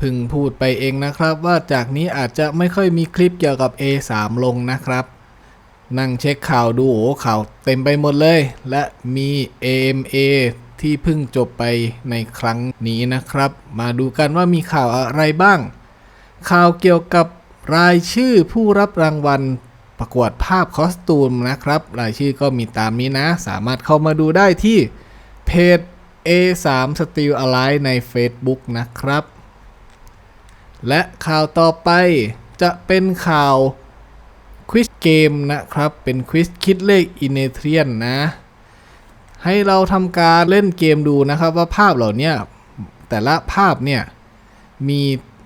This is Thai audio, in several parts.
พึ่งพูดไปเองนะครับว่าจากนี้อาจจะไม่ค่อยมีคลิปเกี่ยวกับ A3 ลงนะครับ นั่งเช็คข่าวดูโอ้ข่าวเต็มไปหมดเลย และมี AMA ที่เพิ่งจบไปในครั้งนี้นะครับ มาดูกันว่ามีข่าวอะไรบ้าง ข่าวเกี่ยวกับรายชื่อผู้รับรางวัลประกวดภาพคอสตูมนะครับ รายชื่อก็มีตามนี้นะ สามารถเข้ามาดูได้ที่เพจ A3 Steel Alive ใน Facebook นะครับ และข่าวต่อไปจะเป็นข่าวควิสเกมนะครับ เป็นควิสคิดเลขอินเนเทียนนะ ให้เราทำการเล่นเกมดูนะครับว่าภาพเหล่านี้แต่ละภาพเนี่ยมี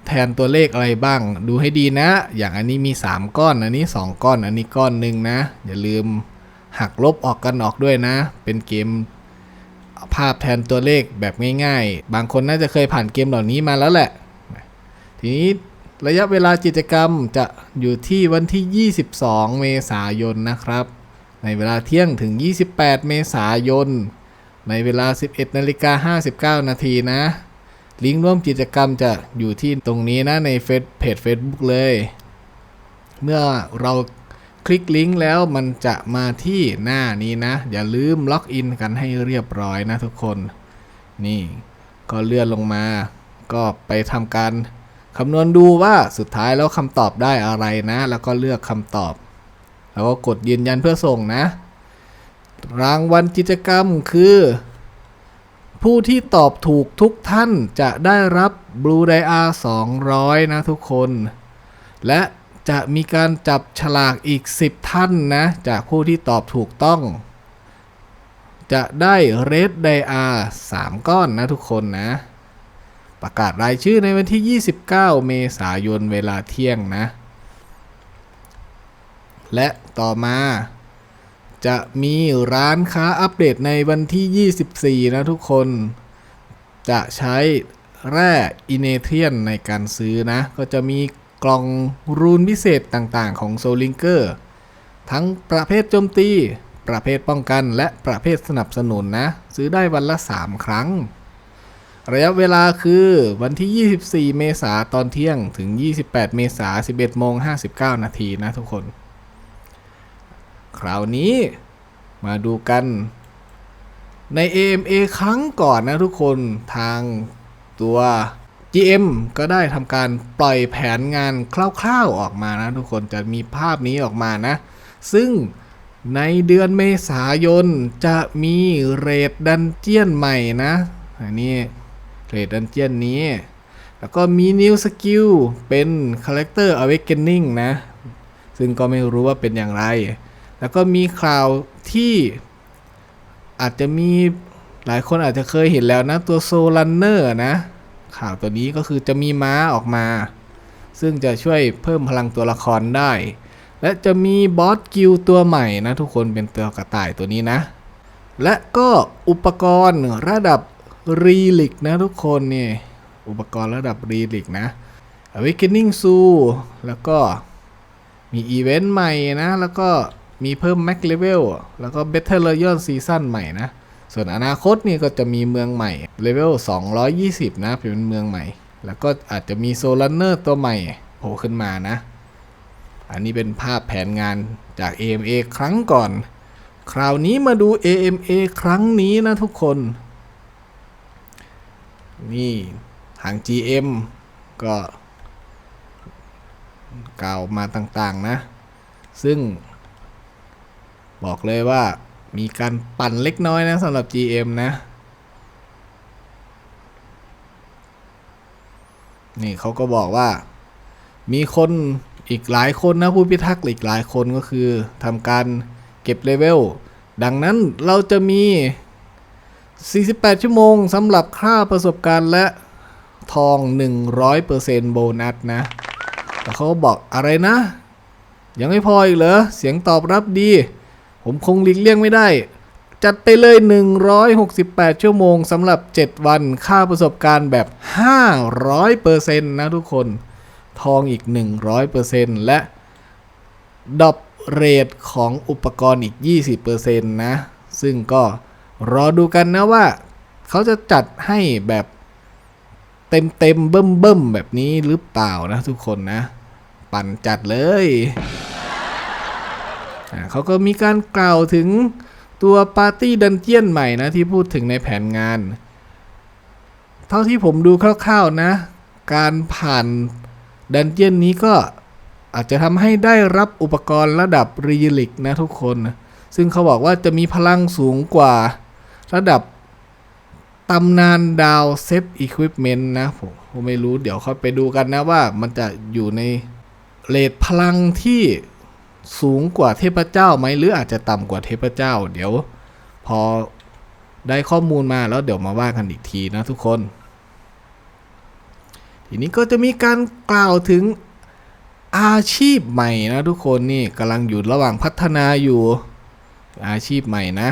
แทนตัวเลขอะไรบ้าง ดูให้ดีนะ อย่างอันนี้มี 3 ก้อน อันนี้ 2 ก้อน อันนี้ก้อนหนึ่งนะ อย่าลืมหักลบออกกันออกด้วยนะ เป็นเกมภาพแทนตัวเลขแบบง่าย ๆ บางคนน่าจะเคยผ่านเกมเหล่านี้มาแล้วแหละ ทีนี้ระยะเวลากิจกรรมจะอยู่ที่วันที่ 22 เมษายนนะครับ ในเวลาเที่ยงถึง 28 เมษายน ในเวลา 11 นาฬิกา 59 นาทีนะ ลิงก์ร่วมกิจกรรมจะอยู่ที่ตรงนี้นะในเฟซเพจ Facebook เลย เมื่อเราคลิกลิงก์แล้วมันจะมาที่หน้านี้นะ อย่าลืมล็อกอินกันให้เรียบร้อยนะทุกคน นี่ ก็เลื่อนลงมา ก็ไปทำการ คำนวณดูว่าสุดท้ายแล้วคำตอบได้อะไรนะ แล้วก็เลือกคำตอบ แล้วก็กดยืนยันเพื่อส่งนะ รางวัลกิจกรรมคือ ผู้ที่ตอบถูกทุกท่านจะได้รับ Blue d i a 200 นะทุกคน และจะมีการจับฉลากอีก 10 ท่านนะ จากผู้ที่ตอบถูกต้อง จะได้ Red d i a 3ก้อนนะทุกคนนะ ประกาศรายชื่อในวันที่ 29 เมษายนเวลาเที่ยงนะ และต่อมาจะมีร้านค้าอัปเดตในวันที่ 24 นะทุกคน จะใช้แร่อินเนเทียนในการซื้อนะ ก็จะมีกล่องรูนพิเศษต่างๆ ของโซลิงเกอร์ ทั้งประเภทโจมตี ประเภทป้องกัน และประเภทสนับสนุนนะ ซื้อได้วันละ 3 ครั้ง ระยะเวลาคือวันที่ 24 เมษาตอนเที่ยงถึง 28 เมษา11โมง59 นาทีนะทุกคน คราวนี้มาดูกันใน AMA ครั้งก่อนนะทุกคนทางตัว GM ก็ได้ทำการปล่อยแผนงานคร่าวๆออกมานะทุกคนจะมีภาพนี้ออกมานะ ซึ่งในเดือนเมษายนจะมีเรดดันเจียนใหม่นะอันนี้ ดดันเจียนนี้ แล้วก็มีนิวสกิลเป็น Character Awakening นะ ซึ่งก็ไม่รู้ว่าเป็นอย่างไร แล้วก็มีข่าวที่อาจจะมีหลายคนอาจจะเคยเห็นแล้วนะตัวโซลันเนอร์นะ ข่าวตัวนี้ก็คือจะมีม้าออกมา ซึ่งจะช่วยเพิ่มพลังตัวละครได้ และจะมีบอสกิลตัวใหม่นะ ทุกคนเป็นตัวกระต่ายตัวนี้นะ และก็อุปกรณ์ระดับ รีลิกนะทุกคนนี่อุปกรณ์ระดับรีลิกนะ Awakening Zoo แล้วก็มีอีเวนต์ใหม่นะ แล้วก็มีเพิ่ม Max Level แล้วก็ Battle Royale Season ใหม่นะ ส่วนอนาคตนี่ก็จะมีเมืองใหม่ Level 220 นะ เป็นเมืองใหม่ แล้วก็อาจจะมีโซลันเนอร์ตัวใหม่โผล่ขึ้นมานะ อันนี้เป็นภาพแผนงานจาก AMA ครั้งก่อน คราวนี้มาดู AMA ครั้งนี้นะทุกคน นี่ทาง GM ก็กล่าวมาต่างๆนะ ซึ่ง บอกเลยว่ามีการปั่นเล็กน้อยนะสำหรับ GM นะ นี่เขาก็บอกว่า มีคนอีกหลายคนนะผู้พิทักษ์อีกหลายคนก็คือทำการเก็บเลเวล ดังนั้นเราจะมี 48 ชั่วโมงสำหรับค่าประสบการณ์และทอง 100%โบนัสนะแล้วเขาบอกอะไรนะ ยังไม่พออีกเหรอ เสียงตอบรับดี ผมคงหลีกเลี่ยงไม่ได้ จัดไปเลย 168 ชั่วโมงสำหรับ 7 วันค่าประสบการณ์แบบ 500%นะทุกคน ทองอีก 100%และดอปเรทของอุปกรณ์อีก 20%นะ ซึ่งก็ รอดูกันนะว่า เขาจะจัดให้แบบเต็มเต็มๆเบิ่มเบิ่มๆแบบนี้หรือเปล่านะทุกคนนะ ปั่นจัดเลยเขาก็มีการกล่าวถึงตัวปาร์ตี้ดันเจียนใหม่นะที่พูดถึงในแผนงาน เท่าที่ผมดูคร่าวๆนะ การผ่านดันเจียนนี้ก็อาจจะทำให้ได้รับอุปกรณ์ระดับรีลิกนะทุกคน ซึ่งเขาบอกว่าจะมีพลังสูงกว่า ระดับตำนานดาวเซฟอีควิปเมนต์นะผมผมไม่รู้เดี๋ยวค่อยไปดูกันนะว่ามันจะอยู่ในเลทพลังที่สูงกว่าเทพเจ้าไหมหรืออาจจะต่ำกว่าเทพเจ้า เดี๋ยวพอได้ข้อมูลมาแล้วเดี๋ยวมาว่ากันอีกทีนะทุกคน ทีนี้ก็จะมีการกล่าวถึงอาชีพใหม่นะทุกคนนี่กำลังอยู่ระหว่างพัฒนาอยู่อาชีพใหม่นะ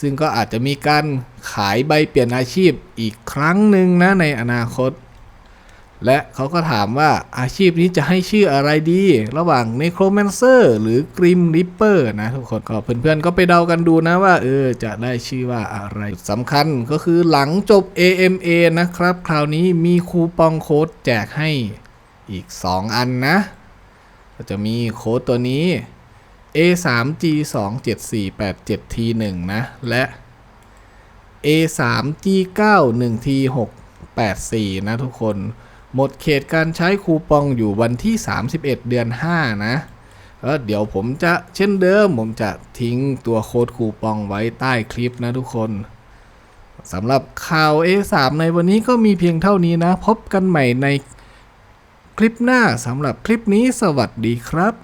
ซึ่งก็อาจจะมีการขายใบเปลี่ยนอาชีพอีกครั้งหนึ่งนะในอนาคต และเขาก็ถามว่าอาชีพนี้จะให้ชื่ออะไรดี ระหว่าง Necromancer หรือ Grim Reaper นะทุกคนก็เพื่อนๆก็ไปเดากันดูนะว่า เออ จะได้ชื่อว่าอะไรสำคัญก็คือหลังจบ AMA นะครับ คราวนี้มีคูปองโค้ดแจกให้อีก 2 อันนะ ก็จะมีโค้ดตัวนี้ A3G27487T1 นะ และ A3G91T684 นะทุกคน หมดเขตการใช้คูปองอยู่วันที่ 31 เดือน 5 นะแล้วเดี๋ยวผมจะเช่นเดิม ผมจะทิ้งตัวโค้ดคูปองไว้ใต้คลิปนะทุกคนสำหรับข่าว A3 ในวันนี้ก็มีเพียงเท่านี้นะ พบกันใหม่ในคลิปหน้าสำหรับคลิปนี้สวัสดีครับ